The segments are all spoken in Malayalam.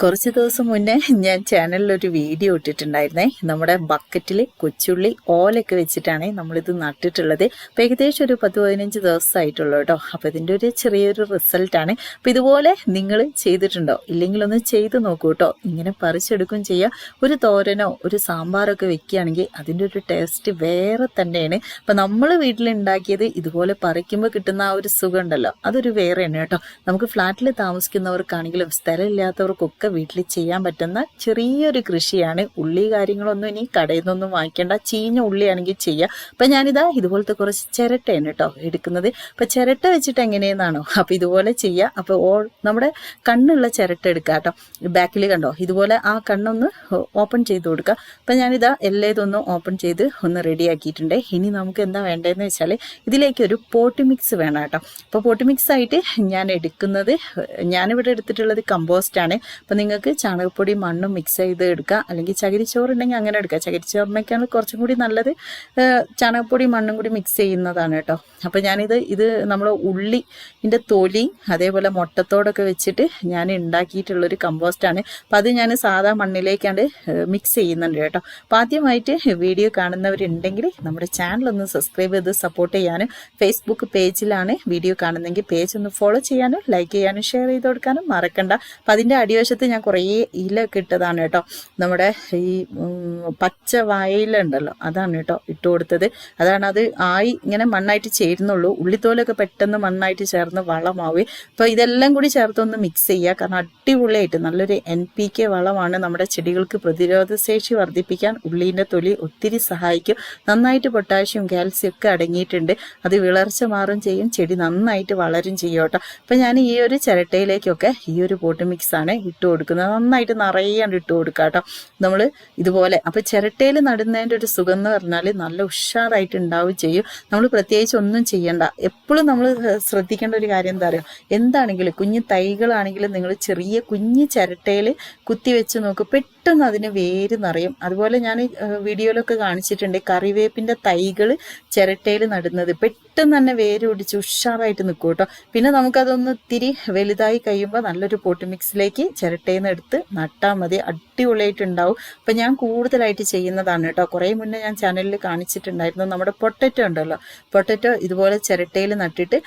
കുറച്ച് ദിവസം മുന്നേ ഞാൻ ചാനലിൽ ഒരു വീഡിയോ ഇട്ടിട്ടുണ്ടായിരുന്നേ. നമ്മുടെ ബക്കറ്റിൽ കൊച്ചുള്ളി ഓലൊക്കെ വെച്ചിട്ടാണ് നമ്മളിത് നട്ടിട്ടുള്ളത്. അപ്പം ഏകദേശം ഒരു പത്ത് പതിനഞ്ച് ദിവസമായിട്ടുള്ളൂ കേട്ടോ. അപ്പം ഇതിന്റെ ഒരു ചെറിയൊരു റിസൾട്ടാണ് അപ്പം ഇതുപോലെ നിങ്ങൾ ചെയ്തിട്ടുണ്ടോ? ഇല്ലെങ്കിൽ ഒന്ന് ചെയ്ത് നോക്കൂ കേട്ടോ. ഇങ്ങനെ പറിച്ചെടുക്കും ചെയ്യുക ഒരു തോരനോ ഒരു സാമ്പാറൊക്കെ വെക്കുകയാണെങ്കിൽ അതിന്റെ ഒരു ടേസ്റ്റ് വേറെ തന്നെയാണ്. അപ്പം നമ്മൾ വീട്ടിലുണ്ടാക്കിയത് ഇതുപോലെ പറിക്കുമ്പോൾ കിട്ടുന്ന ആ ഒരു സുഖം ഉണ്ടല്ലോ. അതൊരു വേറെയാണ് കേട്ടോ. നമുക്ക് ഫ്ലാറ്റിൽ താമസിക്കുന്നവർക്കാണെങ്കിലും സ്ഥലമില്ലാത്തവർക്കൊക്കെ വീട്ടിൽ ചെയ്യാൻ പറ്റുന്ന ചെറിയൊരു കൃഷിയാണ്. ഉള്ളി കാര്യങ്ങളൊന്നും ഇനി കടയിൽ നിന്നൊന്നും വാങ്ങിക്കേണ്ട. ചീഞ്ഞ ഉള്ളിയാണെങ്കിൽ ചെയ്യുക അപ്പം ഞാനിതാ ഇതുപോലത്തെ കുറച്ച് ചിരട്ടയാണ് കേട്ടോ എടുക്കുന്നത്. അപ്പം ചിരട്ട വെച്ചിട്ട് എങ്ങനെയെന്നാണോ. അപ്പം ഇതുപോലെ ചെയ്യുക അപ്പോൾ ഓൾ നമ്മുടെ കണ്ണുള്ള ചിരട്ട എടുക്കുക കേട്ടോ ബാക്കിൽ കണ്ടോ? ഇതുപോലെ ആ കണ്ണൊന്ന് ഓപ്പൺ ചെയ്ത് കൊടുക്കുക അപ്പം ഞാനിതാ എല്ലാ ഇതൊന്ന് ഓപ്പൺ ചെയ്ത് ഒന്ന് റെഡിയാക്കിയിട്ടുണ്ട് ഇനി നമുക്ക് എന്താ വേണ്ടതെന്ന് വെച്ചാൽ ഇതിലേക്ക് ഒരു പോട്ടി മിക്സ് വേണം കേട്ടോ അപ്പോൾ പോട്ടി മിക്സ് ആയിട്ട് ഞാൻ എടുക്കുന്നത് ഞാനിവിടെ എടുത്തിട്ടുള്ളത് കമ്പോസ്റ്റ് ആണ്. അപ്പം നിങ്ങൾക്ക് ചാണകപ്പൊടി മണ്ണും മിക്സ് ചെയ്ത് എടുക്കുക അല്ലെങ്കിൽ ചകിരിച്ചോറ് ഉണ്ടെങ്കിൽ അങ്ങനെ എടുക്കുക ചകിരിച്ചോറിനൊക്കെയാണ് കുറച്ചും കൂടി നല്ലത് ചാണകപ്പൊടി മണ്ണും കൂടി മിക്സ് ചെയ്യുന്നതാണ് കേട്ടോ. അപ്പം ഞാനിത് ഇത് നമ്മൾ ഉള്ളി ഇതിന്റെ തൊലി അതേപോലെ മുട്ടത്തോടൊക്കെ വെച്ചിട്ട് ഞാൻ ഉണ്ടാക്കിയിട്ടുള്ളൊരു കമ്പോസ്റ്റാണ് അപ്പം അത് ഞാൻ സാധാ മണ്ണിലേക്കാണ്ട് മിക്സ് ചെയ്യുന്നുണ്ട് കേട്ടോ. അപ്പം ആദ്യമായിട്ട് വീഡിയോ കാണുന്നവരുണ്ടെങ്കിൽ നമ്മുടെ ചാനൽ ഒന്ന് സബ്സ്ക്രൈബ് ചെയ്ത് സപ്പോർട്ട് ചെയ്യാനും ഫേസ്ബുക്ക് പേജിലാണ് വീഡിയോ കാണുന്നെങ്കിൽ പേജ് ഒന്ന് ഫോളോ ചെയ്യാനും ലൈക്ക് ചെയ്യാനും ഷെയർ ചെയ്ത് കൊടുക്കാനും മറക്കണ്ട. അപ്പം അതിന്റെ അടിവശത്ത് ഞാൻ കുറേ ഇല ഇട്ടതാണ് കേട്ടോ. നമ്മുടെ ഈ പച്ച വയലുണ്ടല്ലോ അതാണ് കേട്ടോ ഇട്ട് കൊടുത്തത്. അതാണ് അത് ആയി ഇങ്ങനെ മണ്ണായിട്ട് ചേരുന്നുള്ളൂ. ഉള്ളിത്തോലൊക്കെ പെട്ടെന്ന് മണ്ണായിട്ട് ചേർന്ന് വളമാവുകയും അപ്പോൾ ഇതെല്ലാം കൂടി ചേർത്തൊന്ന് മിക്സ് ചെയ്യുക കാരണം അടിപൊളിയായിട്ട് നല്ലൊരു എൻ പി കെ വളമാണ് നമ്മുടെ ചെടികൾക്ക് പ്രതിരോധ ശേഷി വർദ്ധിപ്പിക്കാൻ ഉള്ളീന്റെ തൊലി ഒത്തിരി സഹായിക്കും. നന്നായിട്ട് പൊട്ടാഷ്യം കാൽസ്യം ഒക്കെ അടങ്ങിയിട്ടുണ്ട്. അത് വിളർച്ച മാറും ചെയ്യും. ചെടി നന്നായിട്ട് വളരും ചെയ്യും കേട്ടോ. അപ്പം ഞാൻ ഈ ഒരു ചിരട്ടയിലേക്കൊക്കെ ഈ ഒരു പോട്ട് മിക്സ് ആണ് ഇട്ട് കൊടുക്കുന്നത്. നന്നായിട്ട് നിറയാണ്ട് ഇട്ട് കൊടുക്കുക കേട്ടോ നമ്മൾ ഇതുപോലെ അപ്പോൾ ചിരട്ടയിൽ നടുന്നതിന്റെ ഒരു സുഖം എന്ന് പറഞ്ഞാൽ നല്ല ഉഷാറായിട്ട് ഉണ്ടാവുകയും ചെയ്യും. നമ്മൾ പ്രത്യേകിച്ച് ഒന്നും ചെയ്യണ്ട. എപ്പോഴും നമ്മൾ ശ്രദ്ധിക്കേണ്ട ഒരു കാര്യം എന്താ പറയുക എന്താണെങ്കിലും കുഞ്ഞു തൈകളാണെങ്കിലും നിങ്ങൾ ചെറിയ കുഞ്ഞു ചിരട്ടയിൽ കുത്തി വെച്ച് നോക്കും പെട്ടെന്ന് അതിന് വേര് നിറയും. അതുപോലെ ഞാൻ വീഡിയോയിലൊക്കെ കാണിച്ചിട്ടുണ്ട് കറിവേപ്പിന്റെ തൈകൾ ചിരട്ടയിൽ നടുന്നത്. പെട്ടെന്ന് തന്നെ വേര് പിടിച്ച് ഉഷാറായിട്ട് നിൽക്കും കേട്ടോ. പിന്നെ നമുക്കതൊന്ന് ഇത്തിരി വലുതായി കഴിയുമ്പോൾ നല്ലൊരു പോട്ട് മിക്സിലേക്ക് ചിരട്ടയിൽ നിന്ന് എടുത്ത് നട്ടാൽ മതി. അടിപൊളിയായിട്ടുണ്ടാവും. അപ്പം ഞാൻ കൂടുതലായിട്ട് ചെയ്യുന്നതാണ് കേട്ടോ. കുറേ മുന്നേ ഞാൻ ചാനലിൽ കാണിച്ചിട്ടുണ്ടായിരുന്നു. നമ്മുടെ പൊട്ടറ്റോ ഉണ്ടല്ലോ. പൊട്ടറ്റോ ഇതുപോലെ ചിരട്ടയിൽ നട്ടിട്ട്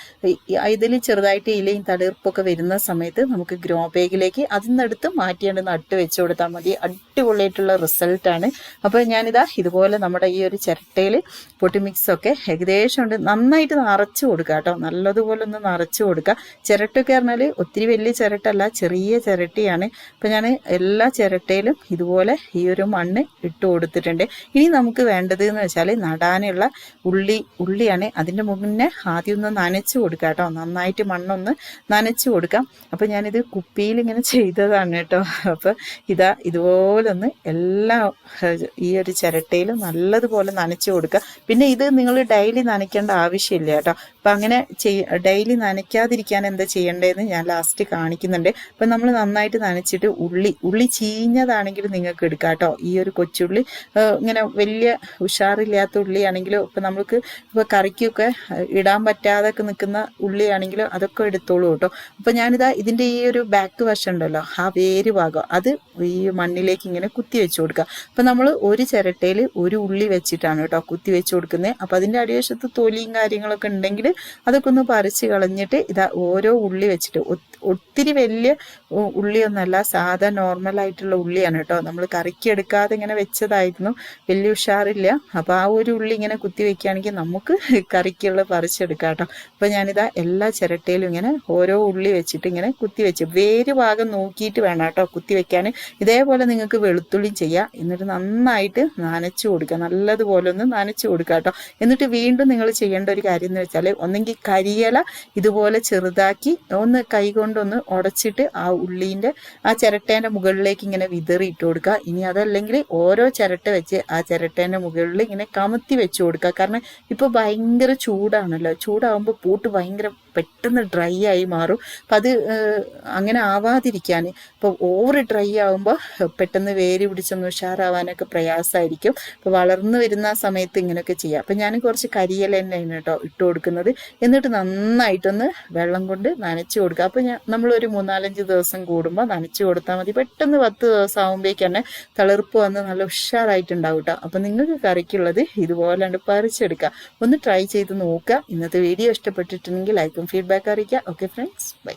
ഇതിൽ ചെറുതായിട്ട് ഇലയും തളിർപ്പൊക്കെ വരുന്ന സമയത്ത് നമുക്ക് ഗ്രോ ബാഗിലേക്ക് അതിൽ നിന്നെടുത്ത് മാറ്റിയാണ് നട്ട് വെച്ച് കൊടുത്താൽ മതി. അടിപൊളിയായിട്ടുള്ള റിസൾട്ടാണ്. അപ്പോൾ ഞാനിതാ ഇതുപോലെ നമ്മുടെ ഈ ഒരു ചിരട്ടയിൽ പൊട്ടി മിക്സ് ഒക്കെ ഏകദേശം ഉണ്ട്. നന്നായിട്ട് നിറച്ച് കൊടുക്കുക കേട്ടോ. നല്ലതുപോലെ ഒന്ന് നിറച്ച് കൊടുക്കുക ചിരട്ടൊക്കെ പറഞ്ഞാൽ ഒത്തിരി വലിയ ചിരട്ടല്ല ചെറിയ ചിരട്ടിയാണ്. അപ്പോൾ ഞാൻ എല്ലാ ചിരട്ടയിലും ഇതുപോലെ ഈ ഒരു മണ്ണ് ഇട്ട് കൊടുത്തിട്ടുണ്ട്. ഇനി നമുക്ക് വേണ്ടത് എന്ന് വെച്ചാൽ നടാനുള്ള ഉള്ളി ഉള്ളിയാണ്. അതിന്റെ മുന്നേ ആദ്യം ഒന്ന് നനച്ച് കൊടുക്കുക കേട്ടോ. നന്നായിട്ട് മണ്ണൊന്ന് നനച്ച് കൊടുക്കാം. അപ്പം ഞാനിത് കുപ്പിയിൽ ഇങ്ങനെ ചെയ്തതാണ് കേട്ടോ. അപ്പോൾ ഇതാ ഇതുപോലെ ഒന്ന് എല്ലാ ഈ ഒരു ചിരട്ടയിൽ നല്ലതുപോലെ നനച്ച് കൊടുക്കുക പിന്നെ ഇത് നിങ്ങൾ ഡെയിലി നനയ്ക്കേണ്ട ആവശ്യമില്ല കേട്ടോ. അപ്പം അങ്ങനെ ചെയ്യ ഡെയിലി നനയ്ക്കാതിരിക്കാൻ എന്താ ചെയ്യേണ്ടതെന്ന് ഞാൻ ലാസ്റ്റ് കാണിക്കുന്നുണ്ട്. അപ്പം നമ്മൾ നന്നായിട്ട് നനച്ചിട്ട് ഉള്ളി ഉള്ളി ചീഞ്ഞതാണെങ്കിൽ നിങ്ങൾക്ക് എടുക്കാം കേട്ടോ. ഈ ഒരു കൊച്ചുള്ളി ഇങ്ങനെ വലിയ ഉഷാറില്ലാത്ത ഉള്ളിയാണെങ്കിലും ഇപ്പം നമുക്ക് ഇപ്പോൾ കറിക്കൊക്കെ ഇടാൻ ഇടാൻ പറ്റാതൊക്കെ നിൽക്കുന്ന ഉള്ളിയാണെങ്കിലും അതൊക്കെ എടുത്തോളൂ കേട്ടോ. അപ്പം ഞാനിതാ ഇതിന്റെ ഈ ഒരു ബാക്ക് വശം ഉണ്ടല്ലോ ആ വേര് ഭാഗം അത് ഈ മണ്ണിലേക്ക് ഇങ്ങനെ കുത്തി വെച്ച് കൊടുക്കുക. അപ്പം നമ്മൾ ഒരു ചിരട്ടയിൽ ഒരു ഉള്ളി വെച്ചിട്ടാണ് കേട്ടോ കുത്തി വെച്ച് കൊടുക്കുന്നത്. അപ്പം അതിന്റെ അടിവശത്ത് തൊലിയും കാര്യങ്ങളൊക്കെ ഉണ്ടെങ്കിൽ അതൊക്കെ ഒന്ന് പറിച്ച് കളഞ്ഞിട്ട് ഇതാ ഓരോ ഉള്ളി വെച്ചിട്ട് ഒത്തിരി വലിയ ഉള്ളിയൊന്നല്ല സാധാ നോർമൽ ആയിട്ടുള്ള ഉള്ളിയാണ് കേട്ടോ. നമ്മൾ കറിക്ക് എടുക്കാതെ ഇങ്ങനെ വെച്ചതായിരുന്നു. വലിയ ഉഷാറില്ല. അപ്പോൾ ആ ഒരു ഉള്ളി ഇങ്ങനെ കുത്തി വെക്കുകയാണെങ്കിൽ നമുക്ക് കറിക്കുള്ള പറിച്ചെടുക്കാം കേട്ടോ. അപ്പോൾ ഞാനിതാ എല്ലാ ചിരട്ടയിലും ഇങ്ങനെ ഓരോ ഉള്ളി വെച്ചിട്ട് ഇങ്ങനെ കുത്തി വെച്ച് വേര് ഭാഗം നോക്കിയിട്ട് വേണം കേട്ടോ കുത്തി വെക്കാൻ. ഇതേപോലെ നിങ്ങൾക്ക് വെളുത്തുള്ളി ചെയ്യാം. എന്നിട്ട് നന്നായിട്ട് നനച്ചു കൊടുക്കുക നല്ലതുപോലെ ഒന്ന് നനച്ചു കൊടുക്കുക കേട്ടോ. എന്നിട്ട് വീണ്ടും നിങ്ങൾ ചെയ്യേണ്ട ഒരു കാര്യം എന്ന് വെച്ചാൽ ഒന്നെങ്കിൽ കരിയില ഇതുപോലെ ചെറുതാക്കി ഒന്ന് കൈ കൊണ്ടൊന്ന് ഉടച്ചിട്ട് ആ ഉള്ളീന്റെ ആ ചിരട്ടേന്റെ മുകളിലേക്ക് ഇങ്ങനെ വിതറി ഇട്ട് കൊടുക്കുക. ഇനി അതല്ലെങ്കിൽ ഓരോ ചിരട്ട വെച്ച് ആ ചിരട്ടേന്റെ മുകളിൽ ഇങ്ങനെ കമത്തി വെച്ച് കൊടുക്കുക. കാരണം ഇപ്പോൾ ഭയങ്കര ചൂടാണല്ലോ. ചൂടാകുമ്പോൾ പൂട്ട് ഭയങ്കര പെട്ടെന്ന് ഡ്രൈ ആയി മാറും. അപ്പം അത് അങ്ങനെ ആവാതിരിക്കാൻ ഇപ്പോൾ ഓവർ ഡ്രൈ ആകുമ്പോൾ പെട്ടെന്ന് വേര് പിടിച്ചൊന്ന് ഉഷാറാവാനൊക്കെ പ്രയാസമായിരിക്കും അപ്പോൾ വളർന്നു വരുന്ന സമയത്ത് ഇങ്ങനെയൊക്കെ ചെയ്യാം. അപ്പം ഞാൻ കുറച്ച് കരിയില തന്നെയാണ് കേട്ടോ ഇട്ട് കൊടുക്കുന്നത്. എന്നിട്ട് നന്നായിട്ടൊന്ന് വെള്ളം കൊണ്ട് നനച്ച് കൊടുക്കുക. അപ്പോൾ ഞാൻ നമ്മളൊരു മൂന്നാലഞ്ച് ദിവസം കൂടുമ്പോൾ നനച്ച് കൊടുത്താൽ മതി. പെട്ടെന്ന് പത്ത് ദിവസം ആകുമ്പോഴേക്ക് തന്നെ തളിർപ്പ് വന്ന് നല്ല ഉഷാറായിട്ടുണ്ടാവും കേട്ടോ. അപ്പം നിങ്ങൾക്ക് കറിക്കുള്ളത് ഇതുപോലെ പറിച്ചെടുക്കുക. ഒന്ന് ട്രൈ ചെയ്ത് നോക്കുക. ഇന്നത്തെ വീഡിയോ ഇഷ്ടപ്പെട്ടിട്ടുണ്ടെങ്കിൽ ലൈക്കും फीडबैक आ रही क्या ओके फ्रेंड्स बाय